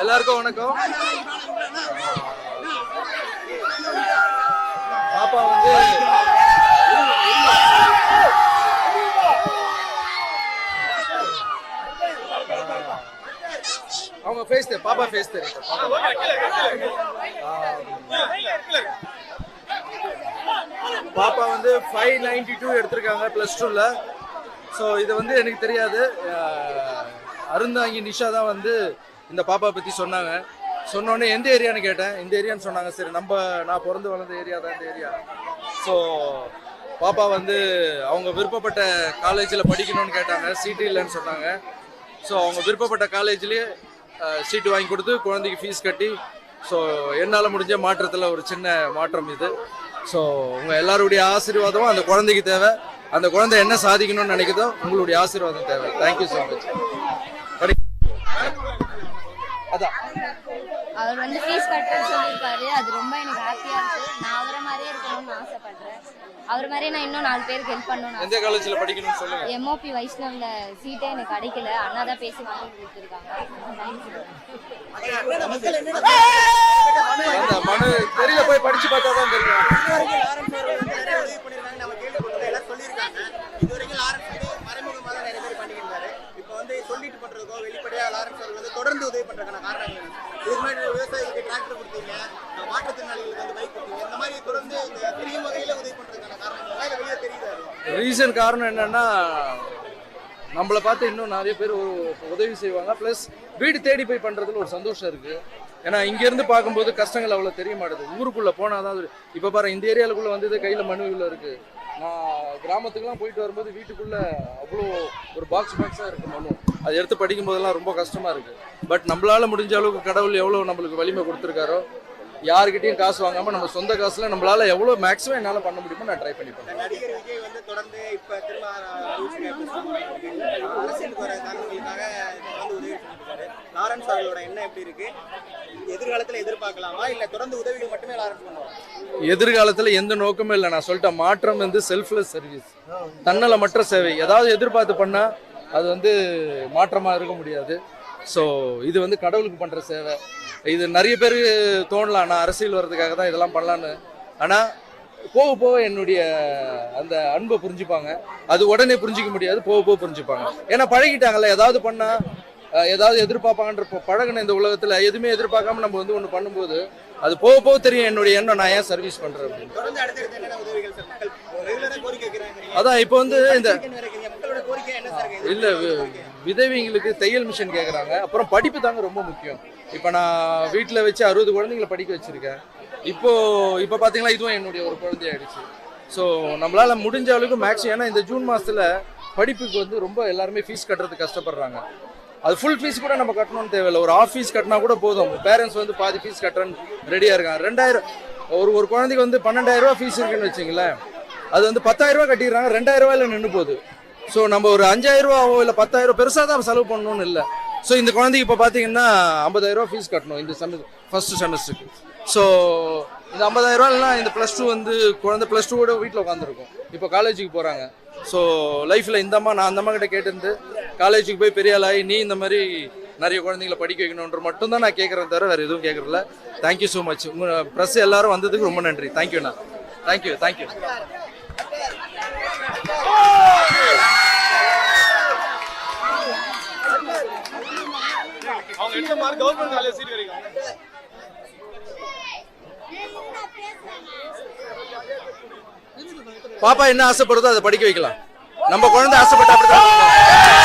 எல்லாருக்கும் வணக்கம். பாப்பா வந்து அவங்க ஃபேஸ் பாப்பா ஃபேஸ் தெரியும் பாப்பா வந்து ஃபைவ் நைன்டி டூ எடுத்திருக்காங்க ப்ளஸ் டூவில் ஸோ இது வந்து எனக்கு தெரியாது. அருந்தாங்கி நிஷா தான் வந்து இந்த பாப்பா பற்றி சொன்னாங்க. சொன்னோடனே எந்த ஏரியான்னு கேட்டேன். இந்த ஏரியான்னு சொன்னாங்க. சரி நம்ம நான் பிறந்து வளர்ந்த ஏரியா தான் இந்த ஏரியா ஸோ பாப்பா வந்து அவங்க விருப்பப்பட்ட காலேஜில் படிக்கணும்னு கேட்டாங்க. சீட்டு இல்லைன்னு சொன்னாங்க. ஸோ அவங்க விருப்பப்பட்ட காலேஜ்லேயே சீட்டு வாங்கி கொடுத்து குழந்தைக்கு ஃபீஸ் கட்டி ஸோ என்னால் முடிஞ்ச மாற்றத்தில் ஒரு சின்ன மாற்றம் இது. ஸோ உங்கள் எல்லாருடைய ஆசீர்வாதமும் அந்த குழந்தைக்கு தேவை. அந்த குழந்தை என்ன சாதிக்கணும்னு நினைக்குதோ உங்களுடைய ஆசீர்வாதம் தேவை. தேங்க்யூ ஸோ மச் அதான். அவர் வந்து ஃபீஸ் கட்டுறேன்னு சொல்லியிருக்காரு அது ரொம்ப எனக்கு ஹாப்பியாக இருக்கு. நான் அவரை மாதிரியே இருக்கணும்னு ஆசைப்படுறேன். அவர் மாதிரியே நான் இன்னும் நாலு பேருக்கு ஹெல்ப் பண்ணணும்னு எந்த காலேஜில் படிக்கணும்னு சொல்லுங்க. எம்ஓபி வைஷ்ணவ்ல சீட்டே எனக்கு கிடைக்கல. அண்ணா தான் பேசி வாங்கி கொடுத்துருக்காங்க. தெரியல போய் படிச்சு பார்த்தா தான் தெரியும் இதுவரைக்கும் லாரன்ஸ் அவர்கள் வந்து நிறைய உதவி பண்ணிருக்காங்க நம்ம கேள்விப்பட்டோம் எல்லாம் சொல்லியிருக்காங்க இதுவரைக்கும் லாரன்ஸ் வந்து மறைமுகமாக தான் நிறைய பேர் பண்ணியிருந்தாரு இப்போ வந்து சொல்லிட்டு பண்றதுக்கோ வெளிப்படையா லாரன்ஸ் அவர்கள் வந்து தொடர்ந்து உதவி பண்றதுக்கான காரணங்கள் என்ன? இதுக்கு முன்னாடி விவசாயிகளுக்கு டிராக்டர் கொடுத்தீங்க மாற்றுத்திறனாளிகளுக்கு வந்து பைக் கொடுத்தீங்க இந்த மாதிரி தொடர்ந்து இந்த தெரியும் வகையில உதவி பண்றதுக்கான காரணங்கள் இல்ல வெளியே தெரியுது அது? ரீசன் காரணம் என்னன்னா நம்மளை பார்த்து இன்னும் நிறைய பேர் ஒரு உதவி செய்வாங்க. ப்ளஸ் வீடு தேடி போய் பண்ணுறதுல ஒரு சந்தோஷம் இருக்குது ஏன்னா இங்கேருந்து பார்க்கும்போது கஷ்டங்கள் அவ்வளோ தெரிய மாட்டேது. ஊருக்குள்ளே போனால் தான் இப்போ பாரு இந்த ஏரியாவுக்குள்ளே வந்தது கையில் மனுவில் இருக்குது நான் கிராமத்துக்குலாம் போயிட்டு வரும்போது வீட்டுக்குள்ளே அவ்வளோ ஒரு பாக்ஸ் பாக்ஸாக இருக்குது மனு அது எடுத்து படிக்கும் போதெல்லாம் ரொம்ப கஷ்டமாக இருக்குது பட் நம்மளால் முடிஞ்ச அளவுக்கு கடவுள் எவ்வளோ நம்மளுக்கு வலிமை கொடுத்துருக்காரோ யாருக்கிட்டையும் காசு வாங்காமல் நம்ம சொந்த காசில் நம்மளால் எவ்வளோ மேக்ஸிமம் என்னால் பண்ண முடியுமோ நான் ட்ரை பண்ணி பண்ணுறேன் நடிகர் விஜய் வந்து தொடர்ந்து இப்ப திரும்ப அரசியலுக்கு வர காரணங்களுக்காக தொடர்ந்து உதவி லாரன்ஸ் அவர்களோட எண்ணம் எப்படி இருக்கு? எதிர்காலத்துல எதிர்பார்க்கலாமா? இல்ல தொடர்ந்து உதவிகள் மட்டுமே லாரன்ஸ் பண்ணுவாங்க எதிர்காலத்துல எந்த நோக்கமும் இல்லை. நான் சொல்லிட்டேன் மாற்றம் வந்து செல்ஃப்லெஸ் சர்வீஸ் தன்னலமற்ற சேவை. ஏதாவது எதிர்பார்த்து பண்ணா அது வந்து மாற்றமா இருக்க முடியாது. ஸோ இது வந்து கடவுளுக்கு பண்ற சேவை. இது நிறைய பேருக்கு தோணலாம். நான் அரசியல் வர்றதுக்காக தான் இதெல்லாம் பண்ணலான்னு ஆனா போக போக என்னுடைய அந்த அன்பை புரிஞ்சுப்பாங்க. அது உடனே புரிஞ்சிக்க முடியாது. போக போக புரிஞ்சுப்பாங்க. ஏன்னா பழகிட்டாங்கல்ல. ஏதாவது பண்ணா அஹ், ஏதாவது எதிர்பார்ப்பாங்கன்ற பழகுன இந்த உலகத்துல எதுவுமே எதிர்பார்க்காம நம்ம வந்து ஒன்று பண்ணும்போது அது போக போக தெரியும் என்னுடைய எண்ணம். நான் ஏன் சர்வீஸ் பண்றேன் அப்படின்னு. அதான் இப்போ வந்து இந்த? இல்ல விதவிங்களுக்கு தையல் மிஷின் கேட்குறாங்க அப்புறம் படிப்பு தாங்க ரொம்ப முக்கியம். இப்போ நான் வீட்டில் வச்சு அறுபது குழந்தைங்களை படிக்க வச்சுருக்கேன். இப்போது இப்போ பார்த்தீங்கன்னா இதுவும் என்னுடைய ஒரு குழந்தை ஆயிடுச்சு. ஸோ நம்மளால் முடிஞ்ச அளவுக்கு மேக்ஸிமம் ஏன்னா இந்த ஜூன் மாதத்தில் படிப்புக்கு வந்து ரொம்ப எல்லாருமே ஃபீஸ் கட்டுறதுக்கு கஷ்டப்படுறாங்க. அது ஃபுல் ஃபீஸ் கூட நம்ம கட்டணும்னு தேவையில்லை. ஒரு ஆஃப் ஃபீஸ் கட்டினா கூட போதும். பேரண்ட்ஸ் வந்து பாதி ஃபீஸ் கட்டுறேன்னு ரெடியாக இருக்காங்க. ரெண்டாயிரம் ஒரு ஒரு குழந்தைக்கு வந்து பன்னெண்டாயிரரூவா ஃபீஸ் இருக்குன்னு வச்சிங்களேன். அது வந்து பத்தாயிரரூவா கட்டிடுறாங்க. ரெண்டாயிரரூவாயில் நின்று போகுது. ஸோ நம்ம ஒரு அஞ்சாயிரம் ரூபாவோ இல்லை பத்தாயிரம் பெருசாக தான் செலவு பண்ணணும்னு இல்லை. ஸோ இந்த குழந்தைக்கு இப்போ பார்த்தீங்கன்னா ஐம்பதாயிரம் ரூபா ஃபீஸ் கட்டணும். இந்த செம ஃபர்ஸ்ட் செமஸ்டருக்கு ஸோ இந்த ஐம்பதாயிரம் இல்லைனா இந்த ப்ளஸ் டூ வந்து குழந்தை ப்ளஸ் டூவோட வீட்டில் உட்காந்துருக்கும் இப்போ காலேஜுக்கு போகிறாங்க ஸோ லைஃப்பில் இந்த அம்மா நான் அந்த அம்மா கிட்ட கேட்டிருந்து காலேஜுக்கு போய் பெரிய ஆளாகி நீ இந்த மாதிரி நிறைய குழந்தைங்களை படிக்க வைக்கணுன்ற மட்டும் தான் நான் கேட்குறேன் தவிர வேறு எதுவும் கேட்குறதில்ல. தேங்க்யூ ஸோ மச் உங்கள் ப்ரெஸ் எல்லாரும் வந்ததுக்கு ரொம்ப நன்றி. தேங்க்யூண்ணா தேங்க்யூ தேங்க்யூ அவங்க எடுத்த மார்க் கவர்மெண்ட் காலேஜ் சீட் கிடைக்கும். பாப்பா என்ன ஆசைப்படுதோ அதை படிக்க வைக்கலாம். நம்ம குழந்தை ஆசைப்பட்டா அப்படிதான்